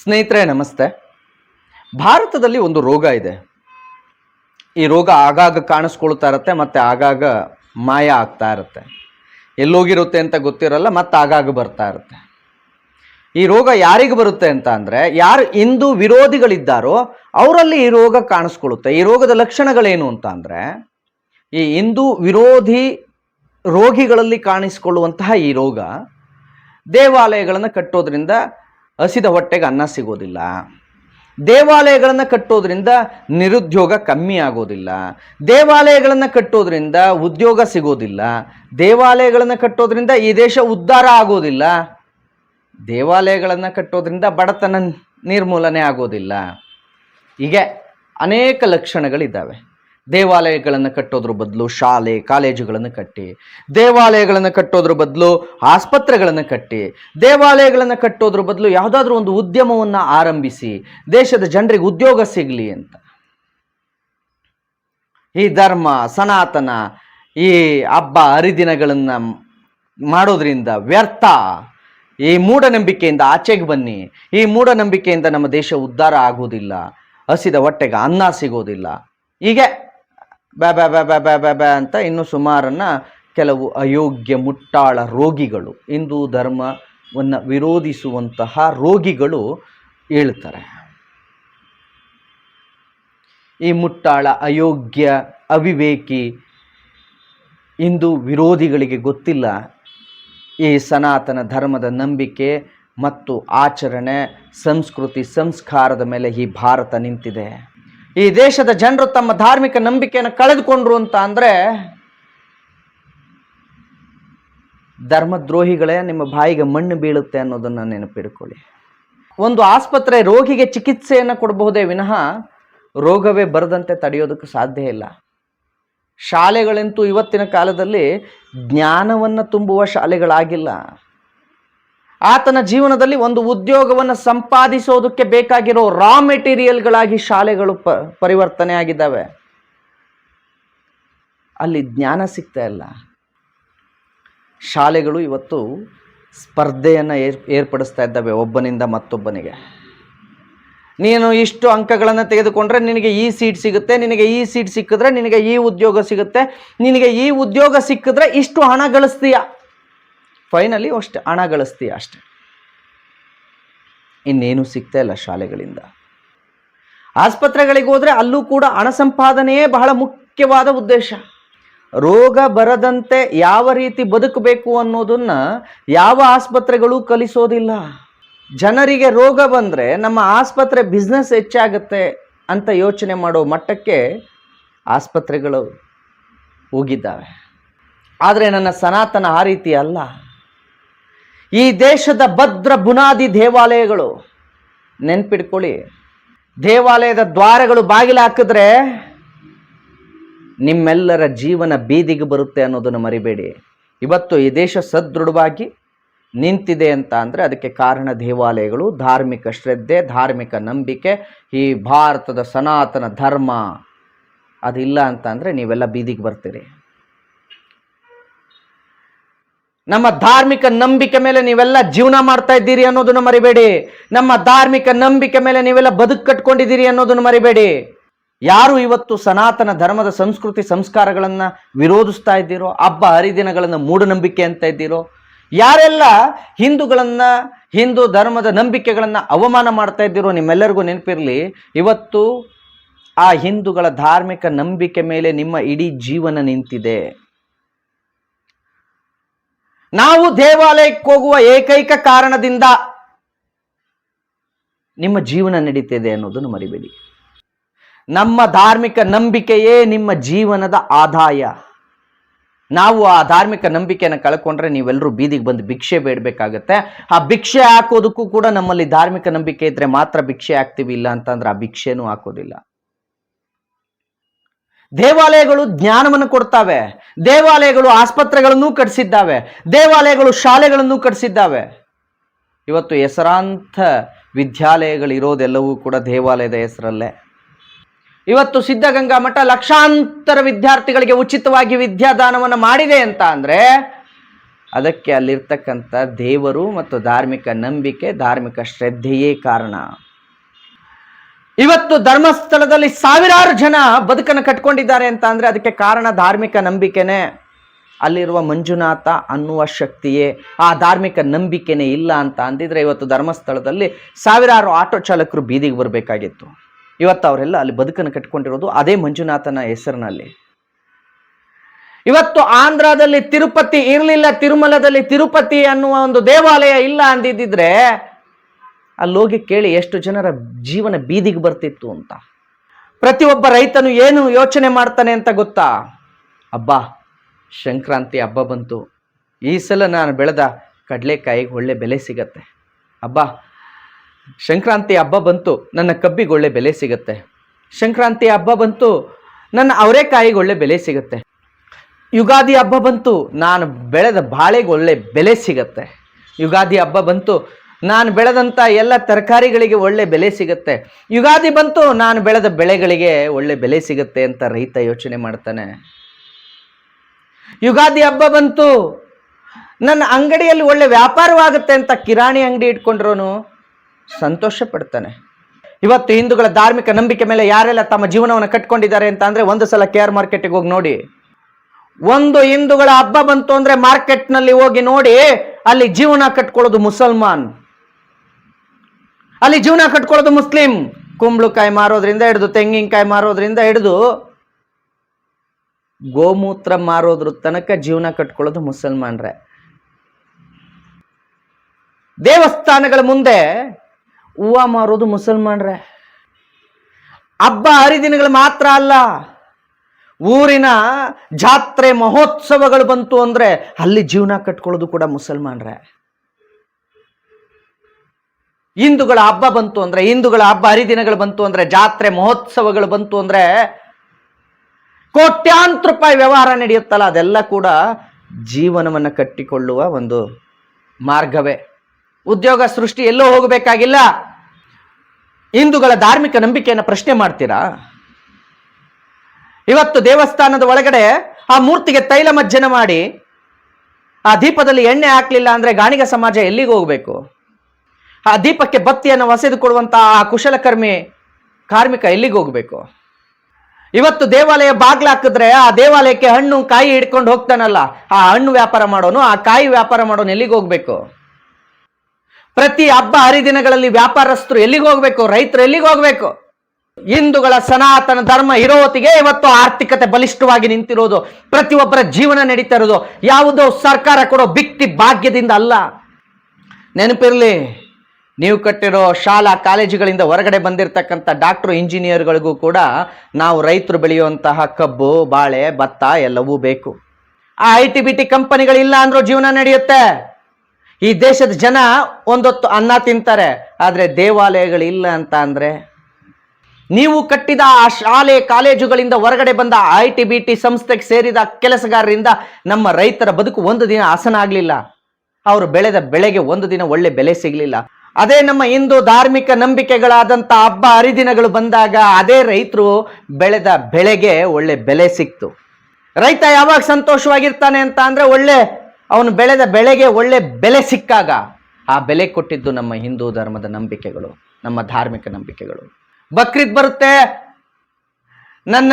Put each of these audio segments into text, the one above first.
ಸ್ನೇಹಿತರೆ, ನಮಸ್ತೆ. ಭಾರತದಲ್ಲಿ ಒಂದು ರೋಗ ಇದೆ. ಈ ರೋಗ ಆಗಾಗ ಕಾಣಿಸ್ಕೊಳ್ತಾ ಇರುತ್ತೆ, ಮತ್ತೆ ಆಗಾಗ ಮಾಯ ಆಗ್ತಾ ಇರುತ್ತೆ. ಎಲ್ಲೋಗಿರುತ್ತೆ ಅಂತ ಗೊತ್ತಿರಲ್ಲ, ಮತ್ತೆ ಆಗಾಗ ಬರ್ತಾ ಇರುತ್ತೆ. ಈ ರೋಗ ಯಾರಿಗೆ ಬರುತ್ತೆ ಅಂತ ಅಂದರೆ, ಯಾರು ಇಂದು ವಿರೋಧಿಗಳಿದ್ದಾರೋ, ಅವರಲ್ಲಿ ಈ ರೋಗ ಕಾಣಿಸ್ಕೊಳ್ಳುತ್ತೆ ಈ ರೋಗದ ಲಕ್ಷಣಗಳೇನು ಅಂತ ಅಂದರೆ, ಈ ಹಿಂದೂ ವಿರೋಧಿ ರೋಗಿಗಳಲ್ಲಿ ಕಾಣಿಸಿಕೊಳ್ಳುವಂತಹ ಈ ರೋಗ ದೇವಾಲಯಗಳನ್ನು ಕಟ್ಟೋದ್ರಿಂದ ಹಸಿದ ಹೊಟ್ಟೆಗೆ ಅನ್ನ ಸಿಗೋದಿಲ್ಲ. ದೇವಾಲಯಗಳನ್ನು ಕಟ್ಟೋದ್ರಿಂದ ನಿರುದ್ಯೋಗ ಕಮ್ಮಿ ಆಗೋದಿಲ್ಲ. ದೇವಾಲಯಗಳನ್ನು ಕಟ್ಟೋದ್ರಿಂದ ಉದ್ಯೋಗ ಸಿಗೋದಿಲ್ಲ. ದೇವಾಲಯಗಳನ್ನು ಕಟ್ಟೋದ್ರಿಂದ ಈ ದೇಶ ಉದ್ಧಾರ ಆಗೋದಿಲ್ಲ. ದೇವಾಲಯಗಳನ್ನು ಕಟ್ಟೋದ್ರಿಂದ ಬಡತನ ನಿರ್ಮೂಲನೆ ಆಗೋದಿಲ್ಲ. ಹೀಗೆ ಅನೇಕ ಲಕ್ಷಣಗಳಿದ್ದಾವೆ. ದೇವಾಲಯಗಳನ್ನು ಕಟ್ಟೋದ್ರ ಬದಲು ಶಾಲೆ, ಕಾಲೇಜುಗಳನ್ನು ಕಟ್ಟಿ, ದೇವಾಲಯಗಳನ್ನು ಕಟ್ಟೋದ್ರ ಬದಲು ಆಸ್ಪತ್ರೆಗಳನ್ನು ಕಟ್ಟಿ, ದೇವಾಲಯಗಳನ್ನು ಕಟ್ಟೋದ್ರ ಬದಲು ಯಾವುದಾದ್ರೂ ಒಂದು ಉದ್ಯಮವನ್ನು ಆರಂಭಿಸಿ, ದೇಶದ ಜನರಿಗೆ ಉದ್ಯೋಗ ಸಿಗಲಿ ಅಂತ. ಈ ಧರ್ಮ, ಸನಾತನ, ಈ ಹಬ್ಬ, ಹರಿದಿನಗಳನ್ನು ಮಾಡೋದ್ರಿಂದ ವ್ಯರ್ಥ. ಈ ಮೂಢನಂಬಿಕೆಯಿಂದ ಆಚೆಗೆ ಬನ್ನಿ. ಈ ಮೂಢನಂಬಿಕೆಯಿಂದ ನಮ್ಮ ದೇಶ ಉದ್ಧಾರ ಆಗೋದಿಲ್ಲ ಹಸಿದ ಹೊಟ್ಟೆಗೆ ಅನ್ನ ಸಿಗೋದಿಲ್ಲ. ಹೀಗೆ ಬ್ಯಾ ಬ್ಯಾ ಬ್ಯಾ ಬ್ಯಾ ಬ್ಯಾ ಬ್ಯಾ ಅಂತ ಇನ್ನು ಸುಮಾರನ್ನು ಕೆಲವು ಅಯೋಗ್ಯ ಮುಟ್ಟಾಳ ರೋಗಿಗಳು, ಹಿಂದೂ ಧರ್ಮವನ್ನು ವಿರೋಧಿಸುವಂತಹ ರೋಗಿಗಳು ಹೇಳ್ತಾರೆ. ಈ ಮುಟ್ಟಾಳ ಅಯೋಗ್ಯ ಅವಿವೇಕಿ ಹಿಂದೂ ವಿರೋಧಿಗಳಿಗೆ ಗೊತ್ತಿಲ್ಲ. ಈ ಸನಾತನ ಧರ್ಮದ ನಂಬಿಕೆ ಮತ್ತು ಆಚರಣೆ, ಸಂಸ್ಕೃತಿ, ಸಂಸ್ಕಾರದ ಮೇಲೆ ಈ ಭಾರತ ನಿಂತಿದೆ. ಈ ದೇಶದ ಜನರು ತಮ್ಮ ಧಾರ್ಮಿಕ ನಂಬಿಕೆಯನ್ನು ಕಳೆದುಕೊಂಡ್ರು ಅಂತ ಅಂದರೆ ಧರ್ಮದ್ರೋಹಿಗಳೇ ನಿಮ್ಮ ಬಾಯಿಗೆ ಮಣ್ಣು ಬೀಳುತ್ತೆ ಅನ್ನೋದನ್ನು ನೆನಪಿಡ್ಕೊಳ್ಳಿ. ಒಂದು ಆಸ್ಪತ್ರೆ ರೋಗಿಗೆ ಚಿಕಿತ್ಸೆಯನ್ನು ಕೊಡಬಹುದೇ ವಿನಃ ರೋಗವೇ ಬರದಂತೆ ತಡೆಯೋದಕ್ಕೆ ಸಾಧ್ಯ ಇಲ್ಲ. ಶಾಲೆಗಳಂತೂ ಇವತ್ತಿನ ಕಾಲದಲ್ಲಿ ಜ್ಞಾನವನ್ನು ತುಂಬುವ ಶಾಲೆಗಳಾಗಿಲ್ಲ. ಆತನ ಜೀವನದಲ್ಲಿ ಒಂದು ಉದ್ಯೋಗವನ್ನು ಸಂಪಾದಿಸೋದಕ್ಕೆ ಬೇಕಾಗಿರೋ ರಾ ಮೆಟೀರಿಯಲ್ಗಳಾಗಿ ಶಾಲೆಗಳು ಪ ಪರಿವರ್ತನೆ ಆಗಿದ್ದಾವೆ ಅಲ್ಲಿ ಜ್ಞಾನ ಸಿಗ್ತಾ ಇಲ್ಲ. ಶಾಲೆಗಳು ಇವತ್ತು ಸ್ಪರ್ಧೆಯನ್ನು ಏರ್, ಏರ್ಪಡಿಸ್ತಾ ಇದ್ದಾವೆ ಒಬ್ಬನಿಂದ ಮತ್ತೊಬ್ಬನಿಗೆ. ನೀನು ಇಷ್ಟು ಅಂಕಗಳನ್ನು ತೆಗೆದುಕೊಂಡ್ರೆ ನಿನಗೆ ಈ ಸೀಟ್ ಸಿಗುತ್ತೆ, ನಿನಗೆ ಈ ಸೀಟ್ ಸಿಕ್ಕಿದ್ರೆ ನಿನಗೆ ಈ ಉದ್ಯೋಗ ಸಿಗುತ್ತೆ, ನಿನಗೆ ಈ ಉದ್ಯೋಗ ಸಿಕ್ಕಿದ್ರೆ ಇಷ್ಟು ಹಣ ಗಳಿಸ್ತೀಯ. ಫೈನಲಿ ಅಷ್ಟು ಹಣ ಗಳಿಸ್ತೀಯ ಅಷ್ಟೆ. ಇನ್ನೇನು ಸಿಗ್ತಾ ಇಲ್ಲ ಶಾಲೆಗಳಿಂದ. ಆಸ್ಪತ್ರೆಗಳಿಗೆ ಹೋದರೆ ಅಲ್ಲೂ ಕೂಡ ಹಣ ಸಂಪಾದನೆಯೇ ಬಹಳ ಮುಖ್ಯವಾದ ಉದ್ದೇಶ. ರೋಗ ಬರದಂತೆ ಯಾವ ರೀತಿ ಬದುಕಬೇಕು ಅನ್ನೋದನ್ನ ಯಾವ ಆಸ್ಪತ್ರೆಗಳು ಕಲಿಸೋದಿಲ್ಲ. ಜನರಿಗೆ ರೋಗ ಬಂದರೆ ನಮ್ಮ ಆಸ್ಪತ್ರೆ ಬಿಸ್ನೆಸ್ ಹೆಚ್ಚಾಗುತ್ತೆ ಅಂತ ಯೋಚನೆ ಮಾಡೋ ಮಟ್ಟಕ್ಕೆ ಆಸ್ಪತ್ರೆಗಳು ಹೋಗಿದ್ದಾವೆ. ಆದರೆ ನನ್ನ ಸನಾತನ ಆ ರೀತಿ ಅಲ್ಲ. ಈ ದೇಶದ ಭದ್ರ ಬುನಾದಿ ದೇವಾಲಯಗಳು ನೆನ್ಪಿಡ್ಕೊಳ್ಳಿ ದೇವಾಲಯದ ದ್ವಾರಗಳು ಬಾಗಿಲು ಹಾಕಿದ್ರೆ ನಿಮ್ಮೆಲ್ಲರ ಜೀವನ ಬೀದಿಗೆ ಬರುತ್ತೆ ಅನ್ನೋದನ್ನು ಮರಿಬೇಡಿ. ಇವತ್ತು ಈ ದೇಶ ಸದೃಢವಾಗಿ ನಿಂತಿದೆ ಅಂತ ಅಂದರೆ ಅದಕ್ಕೆ ಕಾರಣ ದೇವಾಲಯಗಳು, ಧಾರ್ಮಿಕ ಶ್ರದ್ಧೆ, ಧಾರ್ಮಿಕ ನಂಬಿಕೆ, ಈ ಭಾರತದ ಸನಾತನ ಧರ್ಮ. ಅದಿಲ್ಲ ಅಂತ ಅಂದರೆ ನೀವೆಲ್ಲ ಬೀದಿಗೆ ಬರ್ತೀರಿ. ನಮ್ಮ ಧಾರ್ಮಿಕ ನಂಬಿಕೆ ಮೇಲೆ ನೀವೆಲ್ಲ ಜೀವನ ಮಾಡ್ತಾ ಇದ್ದೀರಿ ಅನ್ನೋದನ್ನು ಮರಿಬೇಡಿ. ನಮ್ಮ ಧಾರ್ಮಿಕ ನಂಬಿಕೆ ಮೇಲೆ ನೀವೆಲ್ಲ ಬದುಕು ಕಟ್ಕೊಂಡಿದ್ದೀರಿ ಅನ್ನೋದನ್ನು ಮರಿಬೇಡಿ. ಯಾರು ಇವತ್ತು ಸನಾತನ ಧರ್ಮದ ಸಂಸ್ಕೃತಿ ಸಂಸ್ಕಾರಗಳನ್ನು ವಿರೋಧಿಸ್ತಾ ಇದ್ದೀರೋ, ಹಬ್ಬ ಹರಿದಿನಗಳನ್ನು ಮೂಢನಂಬಿಕೆ ಅಂತ ಇದ್ದೀರೋ, ಯಾರೆಲ್ಲ ಹಿಂದೂಗಳನ್ನು, ಹಿಂದೂ ಧರ್ಮದ ನಂಬಿಕೆಗಳನ್ನು ಅವಮಾನ ಮಾಡ್ತಾ ಇದ್ದೀರೋ ನಿಮ್ಮೆಲ್ಲರಿಗೂ ನೆನಪಿರಲಿ, ಇವತ್ತು ಆ ಹಿಂದೂಗಳ ಧಾರ್ಮಿಕ ನಂಬಿಕೆ ಮೇಲೆ ನಿಮ್ಮ ಇಡೀ ಜೀವನ ನಿಂತಿದೆ. ನಾವು ದೇವಾಲಯಕ್ಕೆ ಹೋಗುವ ಏಕೈಕ ಕಾರಣದಿಂದ ನಿಮ್ಮ ಜೀವನ ನಡೀತಿದೆ ಅನ್ನೋದನ್ನು ಮರಿಬೇಡಿ. ನಮ್ಮ ಧಾರ್ಮಿಕ ನಂಬಿಕೆಯೇ ನಿಮ್ಮ ಜೀವನದ ಆದಾಯ. ನಾವು ಆ ಧಾರ್ಮಿಕ ನಂಬಿಕೆಯನ್ನು ಕಳ್ಕೊಂಡ್ರೆ ನೀವೆಲ್ಲರೂ ಬೀದಿಗೆ ಬಂದು ಭಿಕ್ಷೆ ಬೇಡಬೇಕಾಗತ್ತೆ. ಆ ಭಿಕ್ಷೆ ಹಾಕೋದಕ್ಕೂ ಕೂಡ ನಮ್ಮಲ್ಲಿ ಧಾರ್ಮಿಕ ನಂಬಿಕೆ ಇದ್ರೆ ಮಾತ್ರ ಭಿಕ್ಷೆ ಹಾಕ್ತೀವಿ ಇಲ್ಲ ಅಂತಂದ್ರೆ ಆ ಭಿಕ್ಷೆನೂ ಹಾಕೋದಿಲ್ಲ. ದೇವಾಲಯಗಳು ಜ್ಞಾನವನ್ನು ಕೊಡ್ತಾವೆ. ದೇವಾಲಯಗಳು ಆಸ್ಪತ್ರೆಗಳನ್ನು ಕಟ್ಟಿಸಿದ್ದಾವೆ ದೇವಾಲಯಗಳು ಶಾಲೆಗಳನ್ನು ಕಟ್ಟಿಸಿದ್ದಾವೆ ಇವತ್ತು ಹೆಸರಾಂತ ವಿದ್ಯಾಲಯಗಳಿರೋದೆಲ್ಲವೂ ಕೂಡ ದೇವಾಲಯದ ಹೆಸರಲ್ಲೇ. ಇವತ್ತು ಸಿದ್ಧಗಂಗಾ ಮಠ ಲಕ್ಷಾಂತರ ವಿದ್ಯಾರ್ಥಿಗಳಿಗೆ ಉಚಿತವಾಗಿ ವಿದ್ಯಾದಾನವನ್ನು ಮಾಡಿದೆ ಅಂತ ಅಂದರೆ ಅದಕ್ಕೆ ಅಲ್ಲಿರ್ತಕ್ಕಂಥ ದೇವರು ಮತ್ತು ಧಾರ್ಮಿಕ ನಂಬಿಕೆ, ಧಾರ್ಮಿಕ ಶ್ರದ್ಧೆಯೇ ಕಾರಣ. ಇವತ್ತು ಧರ್ಮಸ್ಥಳದಲ್ಲಿ ಸಾವಿರಾರು ಜನ ಬದುಕನ್ನು ಕಟ್ಕೊಂಡಿದ್ದಾರೆ ಅಂತ ಅಂದ್ರೆ ಅದಕ್ಕೆ ಕಾರಣ ಧಾರ್ಮಿಕ ನಂಬಿಕೆನೇ. ಅಲ್ಲಿರುವ ಮಂಜುನಾಥ ಅನ್ನುವ ಶಕ್ತಿಯೇ ಆ ಧಾರ್ಮಿಕ ನಂಬಿಕೆನೇ ಇಲ್ಲ ಅಂತ ಅಂದಿದ್ರೆ ಇವತ್ತು ಧರ್ಮಸ್ಥಳದಲ್ಲಿ ಸಾವಿರಾರು ಆಟೋ ಚಾಲಕರು ಬೀದಿಗೆ ಬರಬೇಕಾಗಿತ್ತು. ಇವತ್ತು ಅವರೆಲ್ಲ ಅಲ್ಲಿ ಬದುಕನ್ನು ಕಟ್ಕೊಂಡಿರೋದು ಅದೇ ಮಂಜುನಾಥನ ಹೆಸರಿನಲ್ಲಿ. ಇವತ್ತು ಆಂಧ್ರದಲ್ಲಿ ತಿರುಪತಿ ಇರಲಿಲ್ಲ, ತಿರುಮಲದಲ್ಲಿ ತಿರುಪತಿ ಅನ್ನುವ ಒಂದು ದೇವಾಲಯ ಇಲ್ಲ ಅಂದಿದ್ದಿದ್ರೆ ಅಲ್ಲಿ ಹೋಗಿ ಕೇಳಿ ಎಷ್ಟು ಜನರ ಜೀವನ ಬೀದಿಗೆ ಬರ್ತಿತ್ತು ಅಂತ. ಪ್ರತಿಯೊಬ್ಬ ರೈತನು ಏನು ಯೋಚನೆ ಮಾಡ್ತಾನೆ ಅಂತ ಗೊತ್ತಾ? ಅಬ್ಬಾ ಸಂಕ್ರಾಂತಿ ಹಬ್ಬ ಬಂತು. ಈ ಸಲ ನಾನು ಬೆಳೆದ ಕಡಲೆಕಾಯಿಗೆ ಒಳ್ಳೆ ಬೆಲೆ ಸಿಗತ್ತೆ. ಅಬ್ಬಾ ಸಂಕ್ರಾಂತಿ ಹಬ್ಬ ಬಂತು ನನ್ನ ಕಬ್ಬಿಗೆ ಒಳ್ಳೆ ಬೆಲೆ ಸಿಗತ್ತೆ. ಸಂಕ್ರಾಂತಿ ಹಬ್ಬ ಬಂತು ನನ್ನ ಅವರೆಕಾಯಿಗೆ ಒಳ್ಳೆ ಬೆಲೆ ಸಿಗತ್ತೆ. ಯುಗಾದಿ ಹಬ್ಬ ಬಂತು ನಾನು ಬೆಳೆದ ಬಾಳೆಗೆ ಒಳ್ಳೆ ಬೆಲೆ ಸಿಗತ್ತೆ. ಯುಗಾದಿ ಹಬ್ಬ ಬಂತು ನಾನು ಬೆಳೆದಂಥ ಎಲ್ಲ ತರಕಾರಿಗಳಿಗೆ ಒಳ್ಳೆ ಬೆಲೆ ಸಿಗುತ್ತೆ. ಯುಗಾದಿ ಬಂತು, ನಾನು ಬೆಳೆದ ಬೆಳೆಗಳಿಗೆ ಒಳ್ಳೆ ಬೆಲೆ ಸಿಗುತ್ತೆ ಅಂತ ರೈತ ಯೋಚನೆ ಮಾಡ್ತಾನೆ. ಯುಗಾದಿ ಹಬ್ಬ ಬಂತು. ನನ್ನ ಅಂಗಡಿಯಲ್ಲಿ ಒಳ್ಳೆ ವ್ಯಾಪಾರವಾಗುತ್ತೆ ಅಂತ ಕಿರಾಣಿ ಅಂಗಡಿ ಇಟ್ಕೊಂಡ್ರೂ ಸಂತೋಷ ಪಡ್ತಾನೆ. ಇವತ್ತು ಹಿಂದೂಗಳ ಧಾರ್ಮಿಕ ನಂಬಿಕೆ ಮೇಲೆ ಯಾರೆಲ್ಲ ತಮ್ಮ ಜೀವನವನ್ನು ಕಟ್ಕೊಂಡಿದ್ದಾರೆ ಅಂತ ಅಂದರೆ ಒಂದು ಸಲ ಕೆ ಆರ್ ಮಾರ್ಕೆಟಿಗೆ ಹೋಗಿ ನೋಡಿ. ಒಂದು ಹಿಂದೂಗಳ ಹಬ್ಬ ಬಂತು ಅಂದ್ರೆ ಮಾರ್ಕೆಟ್ನಲ್ಲಿ ಹೋಗಿ ನೋಡಿ, ಅಲ್ಲಿ ಜೀವನ ಕಟ್ಕೊಳ್ಳೋದು ಮುಸಲ್ಮಾನ್. ಅಲ್ಲಿ ಜೀವನ ಕಟ್ಕೊಳ್ಳೋದು ಮುಸ್ಲಿಂ. ಕುಂಬಳಕಾಯಿ ಮಾರೋದ್ರಿಂದ ಹಿಡಿದು, ತೆಂಗಿನಕಾಯಿ ಮಾರೋದ್ರಿಂದ ಹಿಡಿದು, ಗೋಮೂತ್ರ ಮಾರೋದ್ರ ತನಕ ಜೀವನ ಕಟ್ಕೊಳ್ಳೋದು ಮುಸಲ್ಮಾನ್ರೆ. ದೇವಸ್ಥಾನಗಳ ಮುಂದೆ ಹೂವ ಮಾರೋದು ಮುಸಲ್ಮಾನ್ರೆ. ಹಬ್ಬ ಹರಿದಿನಗಳು ಮಾತ್ರ ಅಲ್ಲ, ಊರಿನ ಜಾತ್ರೆ ಮಹೋತ್ಸವಗಳು ಬಂತು ಅಂದ್ರೆ ಅಲ್ಲಿ ಜೀವನ ಕಟ್ಕೊಳ್ಳೋದು ಕೂಡ ಮುಸಲ್ಮಾನ್ರೆ. ಹಿಂದೂಗಳ ಹಬ್ಬ ಬಂತು ಅಂದ್ರೆ, ಹಿಂದೂಗಳ ಹಬ್ಬ ಹರಿದಿನಗಳು ಬಂತು ಅಂದ್ರೆ, ಜಾತ್ರೆ ಮಹೋತ್ಸವಗಳು ಬಂತು ಅಂದ್ರೆ, ಕೋಟ್ಯಾಂತರ ರೂಪಾಯಿ ವ್ಯವಹಾರ ನಡೆಯುತ್ತಲ್ಲ, ಅದೆಲ್ಲ ಕೂಡ ಜೀವನವನ್ನು ಕಟ್ಟಿಕೊಳ್ಳುವ ಒಂದು ಮಾರ್ಗವೇ. ಉದ್ಯೋಗ ಸೃಷ್ಟಿ ಎಲ್ಲೋ ಹೋಗಬೇಕಾಗಿಲ್ಲ. ಹಿಂದೂಗಳ ಧಾರ್ಮಿಕ ನಂಬಿಕೆಯನ್ನು ಪ್ರಶ್ನೆ ಮಾಡ್ತೀರಾ? ಇವತ್ತು ದೇವಸ್ಥಾನದ ಒಳಗಡೆ ಆ ಮೂರ್ತಿಗೆ ತೈಲ ಮಜ್ಜನ ಮಾಡಿ, ಆ ದೀಪದಲ್ಲಿ ಎಣ್ಣೆ ಹಾಕಲಿಲ್ಲ ಅಂದ್ರೆ ಗಾಣಿಗ ಸಮಾಜ ಎಲ್ಲಿಗೆ ಹೋಗಬೇಕು? ಆ ದೀಪಕ್ಕೆ ಬತ್ತಿಯನ್ನು ಒಸೆದು ಕೊಡುವಂತಹ ಆ ಕುಶಲಕರ್ಮಿ ಕಾರ್ಮಿಕ ಎಲ್ಲಿಗೆ ಹೋಗಬೇಕು? ಇವತ್ತು ದೇವಾಲಯ ಬಾಗ್ಲ ಹಾಕಿದ್ರೆ ಆ ದೇವಾಲಯಕ್ಕೆ ಹಣ್ಣು ಕಾಯಿ ಹಿಡ್ಕೊಂಡು ಹೋಗ್ತಾನಲ್ಲ, ಆ ಹಣ್ಣು ವ್ಯಾಪಾರ ಮಾಡೋನು, ಆ ಕಾಯಿ ವ್ಯಾಪಾರ ಮಾಡೋನು ಎಲ್ಲಿಗೆ ಹೋಗ್ಬೇಕು? ಪ್ರತಿ ಹಬ್ಬ ಹರಿದಿನಗಳಲ್ಲಿ ವ್ಯಾಪಾರಸ್ಥರು ಎಲ್ಲಿಗೆ ಹೋಗ್ಬೇಕು? ರೈತರು ಎಲ್ಲಿಗೆ ಹೋಗ್ಬೇಕು? ಹಿಂದೂಗಳ ಸನಾತನ ಧರ್ಮ ಇರೋ ಹೊತ್ತಿಗೆ ಇವತ್ತು ಆರ್ಥಿಕತೆ ಬಲಿಷ್ಠವಾಗಿ ನಿಂತಿರೋದು, ಪ್ರತಿಯೊಬ್ಬರ ಜೀವನ ನಡೀತಾ ಇರೋದು, ಯಾವುದೋ ಸರ್ಕಾರ ಕೊಡೋ ಬಿಕ್ತಿ ಭಾಗ್ಯದಿಂದ ಅಲ್ಲ. ನೆನಪಿರಲಿ ನೀವು ಕಟ್ಟಿರೋ ಶಾಲಾ ಕಾಲೇಜುಗಳಿಂದ ಹೊರಗಡೆ ಬಂದಿರತಕ್ಕಂಥ ಡಾಕ್ಟ್ರು, ಇಂಜಿನಿಯರ್ಗಳಿಗೂ ಕೂಡ ನಾವು ರೈತರು ಬೆಳೆಯುವಂತಹ ಕಬ್ಬು, ಬಾಳೆ, ಭತ್ತ ಎಲ್ಲವೂ ಬೇಕು. ಆ ಐ ಟಿ ಬಿ ಟಿ ಕಂಪನಿಗಳಿಲ್ಲ ಅಂದ್ರೂ ಜೀವನ ನಡೆಯುತ್ತೆ. ಈ ದೇಶದ ಜನ ಒಂದೊತ್ತು ಅನ್ನ ತಿಂತಾರೆ, ಆದರೆ ದೇವಾಲಯಗಳಿಲ್ಲ ಅಂತ ಅಂದರೆ? ನೀವು ಕಟ್ಟಿದ ಆ ಶಾಲೆ ಕಾಲೇಜುಗಳಿಂದ ಹೊರಗಡೆ ಬಂದ ಐ ಟಿ ಬಿ ಟಿ ಸಂಸ್ಥೆಗೆ ಸೇರಿದ ಕೆಲಸಗಾರರಿಂದ ನಮ್ಮ ರೈತರ ಬದುಕು ಒಂದು ದಿನ ಹಸನ ಆಗಲಿಲ್ಲ. ಅವರು ಬೆಳೆದ ಬೆಳೆಗೆ ಒಂದು ದಿನ ಒಳ್ಳೆ ಬೆಲೆ ಸಿಗಲಿಲ್ಲ. ಅದೇ ನಮ್ಮ ಹಿಂದೂ ಧಾರ್ಮಿಕ ನಂಬಿಕೆಗಳಾದಂಥ ಹಬ್ಬ ಹರಿದಿನಗಳು ಬಂದಾಗ ಅದೇ ರೈತರು ಬೆಳೆದ ಬೆಳೆಗೆ ಒಳ್ಳೆ ಬೆಲೆ ಸಿಕ್ತು. ರೈತ ಯಾವಾಗ ಸಂತೋಷವಾಗಿರ್ತಾನೆ ಅಂತ ಅಂದರೆ ಒಳ್ಳೆ ಅವನು ಬೆಳೆದ ಬೆಳೆಗೆ ಒಳ್ಳೆ ಬೆಲೆ ಸಿಕ್ಕಾಗ ಆ ಬೆಲೆ ಕೊಟ್ಟಿದ್ದು ನಮ್ಮ ಹಿಂದೂ ಧರ್ಮದ ನಂಬಿಕೆಗಳು, ನಮ್ಮ ಧಾರ್ಮಿಕ ನಂಬಿಕೆಗಳು. ಬಕ್ರೀದ್ ಬರುತ್ತೆ, ನನ್ನ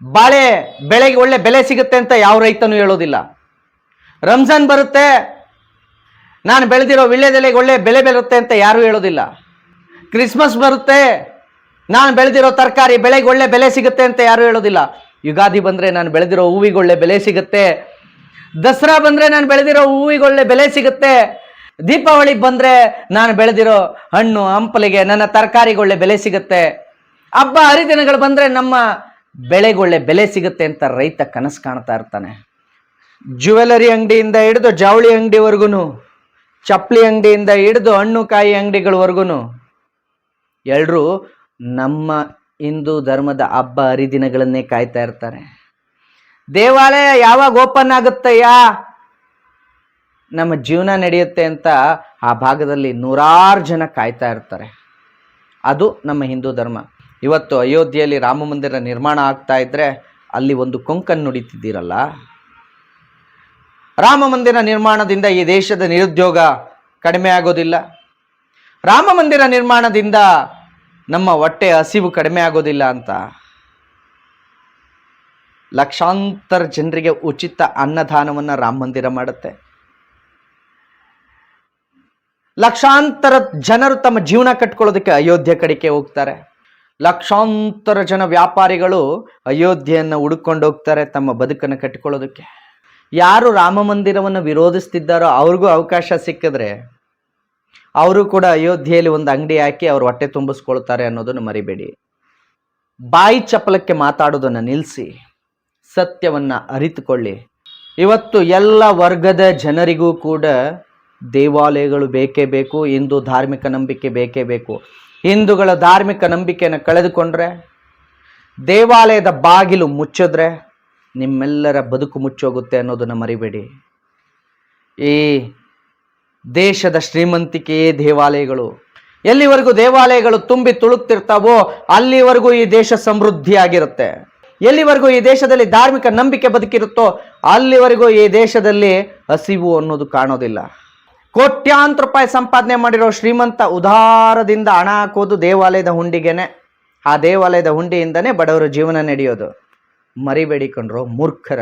ಬಾಳೆ ಬೆಳೆಗೆ ಒಳ್ಳೆ ಬೆಲೆ ಸಿಗುತ್ತೆ ಅಂತ ಯಾವ ರೈತನೂ ಹೇಳೋದಿಲ್ಲ. ರಂಜಾನ್ ಬರುತ್ತೆ ನಾನು ಬೆಳೆದಿರೋ ವಿಳ್ಯದೆಲೆಗೆ ಒಳ್ಳೆ ಬೆಲೆ ಬರುತ್ತೆ ಅಂತ ಯಾರೂ ಹೇಳೋದಿಲ್ಲ. ಕ್ರಿಸ್ಮಸ್ ಬರುತ್ತೆ, ನಾನು ಬೆಳೆದಿರೋ ತರಕಾರಿ ಬೆಳೆಗೆ ಒಳ್ಳೆ ಬೆಲೆ ಸಿಗುತ್ತೆ ಅಂತ ಯಾರೂ ಹೇಳೋದಿಲ್ಲ. ಯುಗಾದಿ ಬಂದರೆ ನಾನು ಬೆಳೆದಿರೋ ಹೂವಿಗೆ ಒಳ್ಳೆ ಬೆಲೆ ಸಿಗುತ್ತೆ. ದಸರಾ ಬಂದರೆ ನಾನು ಬೆಳೆದಿರೋ ಹೂವಿಗೆ ಒಳ್ಳೆ ಬೆಲೆ ಸಿಗುತ್ತೆ. ದೀಪಾವಳಿ ಬಂದರೆ ನಾನು ಬೆಳೆದಿರೋ ಹಣ್ಣು, ಹಂಪಲಿಗೆ ನನ್ನ ತರಕಾರಿಗೆ ಒಳ್ಳೆ ಬೆಲೆ ಸಿಗುತ್ತೆ. ಹಬ್ಬ, ಹರಿದಿನಗಳು ಬಂದರೆ ನಮ್ಮ ಬೆಳೆಗೊಳ್ಳೆ ಬೆಲೆ ಸಿಗುತ್ತೆ ಅಂತ ರೈತ ಕನಸು ಕಾಣ್ತಾ ಇರ್ತಾನೆ. ಜ್ಯುವೆಲರಿ ಅಂಗಡಿಯಿಂದ ಹಿಡಿದು ಜಾವಳಿ ಅಂಗಡಿವರೆಗೂ ಚಪ್ಪಲಿ ಅಂಗಡಿಯಿಂದ ಹಿಡಿದು ಹಣ್ಣು ಕಾಯಿ ಅಂಗಡಿಗಳವರೆಗೂ ಎಲ್ಲರೂ ನಮ್ಮ ಹಿಂದೂ ಧರ್ಮದ ಹಬ್ಬ ಹರಿದಿನಗಳನ್ನೇ ಕಾಯ್ತಾ ಇರ್ತಾರೆ. ದೇವಾಲಯ ಯಾವಾಗ ಓಪನ್ ಆಗುತ್ತಯ್ಯ? ನಮ್ಮ ಜೀವನ ನಡೆಯುತ್ತೆ ಅಂತ ಆ ಭಾಗದಲ್ಲಿ ನೂರಾರು ಜನ ಕಾಯ್ತಾ ಇರ್ತಾರೆ. ಅದು ನಮ್ಮ ಹಿಂದೂ ಧರ್ಮ. ಇವತ್ತು ಅಯೋಧ್ಯೆಯಲ್ಲಿ ರಾಮ ಮಂದಿರ ನಿರ್ಮಾಣ ಆಗ್ತಾ ಇದ್ರೆ ಅಲ್ಲಿ ಒಂದು ಕೊಂಕನ್ನು ನುಡಿತಿದ್ದೀರಲ್ಲ? ರಾಮ ಮಂದಿರ ನಿರ್ಮಾಣದಿಂದ ಈ ದೇಶದ ನಿರುದ್ಯೋಗ ಕಡಿಮೆ ಆಗೋದಿಲ್ಲ. ರಾಮ ಮಂದಿರ ನಿರ್ಮಾಣದಿಂದ ನಮ್ಮ ಹೊಟ್ಟೆ ಹಸಿವು ಕಡಿಮೆ ಆಗೋದಿಲ್ಲ ಅಂತ. ಲಕ್ಷಾಂತರ ಜನರಿಗೆ ಉಚಿತ ಅನ್ನದಾನವನ್ನು ರಾಮ ಮಂದಿರ ಮಾಡುತ್ತೆ. ಲಕ್ಷಾಂತರ ಜನರು ತಮ್ಮ ಜೀವನ ಕಟ್ಕೊಳ್ಳೋದಕ್ಕೆ ಅಯೋಧ್ಯೆ ಕಡೆಗೆ ಹೋಗ್ತಾರೆ. ಲಕ್ಷಾಂತರ ಜನ ವ್ಯಾಪಾರಿಗಳು ಅಯೋಧ್ಯೆಯನ್ನು ಹುಡುಕೊಂಡು ಹೋಗ್ತಾರೆ ತಮ್ಮ ಬದುಕನ್ನು ಕಟ್ಟಿಕೊಳ್ಳೋದಕ್ಕೆ ಯಾರು ರಾಮ ಮಂದಿರವನ್ನು ವಿರೋಧಿಸ್ತಿದ್ದಾರೋ ಅವ್ರಿಗೂ ಅವಕಾಶ ಸಿಕ್ಕಿದ್ರೆ ಅವರು ಕೂಡ ಅಯೋಧ್ಯೆಯಲ್ಲಿ ಒಂದು ಅಂಗಡಿ ಹಾಕಿ ಅವ್ರು ಹೊಟ್ಟೆ ತುಂಬಿಸ್ಕೊಳ್ತಾರೆ ಅನ್ನೋದನ್ನು ಮರಿಬೇಡಿ. ಬಾಯಿ ಚಪ್ಪಲಕ್ಕೆ ಮಾತಾಡೋದನ್ನು ನಿಲ್ಲಿಸಿ ಸತ್ಯವನ್ನು ಅರಿತುಕೊಳ್ಳಿ. ಇವತ್ತು ಎಲ್ಲ ವರ್ಗದ ಜನರಿಗೂ ಕೂಡ ದೇವಾಲಯಗಳು ಬೇಕೇ ಬೇಕು, ಹಿಂದೂ ಧಾರ್ಮಿಕ ನಂಬಿಕೆ ಬೇಕೇ ಬೇಕು. ಹಿಂದೂಗಳ ಧಾರ್ಮಿಕ ನಂಬಿಕೆಯನ್ನು ಕಳೆದುಕೊಂಡ್ರೆ, ದೇವಾಲಯದ ಬಾಗಿಲು ಮುಚ್ಚಿದ್ರೆ ನಿಮ್ಮೆಲ್ಲರ ಬದುಕು ಮುಚ್ಚೋಗುತ್ತೆ ಅನ್ನೋದನ್ನು ಮರಿಬೇಡಿ. ಈ ದೇಶದ ಶ್ರೀಮಂತಿಕೆಯೇ ದೇವಾಲಯಗಳು. ಎಲ್ಲಿವರೆಗೂ ದೇವಾಲಯಗಳು ತುಂಬಿ ತುಳುಕ್ತಿರ್ತಾವೋ ಅಲ್ಲಿವರೆಗೂ ಈ ದೇಶ ಸಮೃದ್ಧಿಯಾಗಿರುತ್ತೆ. ಎಲ್ಲಿವರೆಗೂ ಈ ದೇಶದಲ್ಲಿ ಧಾರ್ಮಿಕ ನಂಬಿಕೆ ಬದುಕಿರುತ್ತೋ ಅಲ್ಲಿವರೆಗೂ ಈ ದೇಶದಲ್ಲಿ ಹಸಿವು ಅನ್ನೋದು ಕಾಣೋದಿಲ್ಲ. ಕೋಟ್ಯಾಂತರ ರೂಪಾಯಿ ಸಂಪಾದನೆ ಮಾಡಿರೋ ಶ್ರೀಮಂತ ಉದಾರದಿಂದ ಹಣ ಹಾಕೋದು ದೇವಾಲಯದ ಹುಂಡಿಗೆನೆ. ಆ ದೇವಾಲಯದ ಹುಂಡಿಯಿಂದನೇ ಬಡವರ ಜೀವನ ನಡೆಯೋದು. ಮರಿಬೇಡಿ ಮೂರ್ಖರ,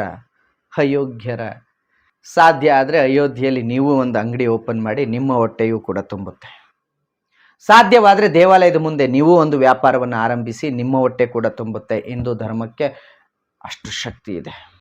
ಅಯೋಗ್ಯರ. ಸಾಧ್ಯ ಆದರೆ ಅಯೋಧ್ಯೆಯಲ್ಲಿ ನೀವು ಒಂದು ಅಂಗಡಿ ಓಪನ್ ಮಾಡಿ ನಿಮ್ಮ ಹೊಟ್ಟೆಯೂ ಕೂಡ ತುಂಬುತ್ತೆ. ಸಾಧ್ಯವಾದರೆ ದೇವಾಲಯದ ಮುಂದೆ ನೀವು ಒಂದು ವ್ಯಾಪಾರವನ್ನು ಆರಂಭಿಸಿ ನಿಮ್ಮ ಹೊಟ್ಟೆ ಕೂಡ ತುಂಬುತ್ತೆ. ಹಿಂದೂ ಧರ್ಮಕ್ಕೆ ಅಷ್ಟು ಶಕ್ತಿ ಇದೆ.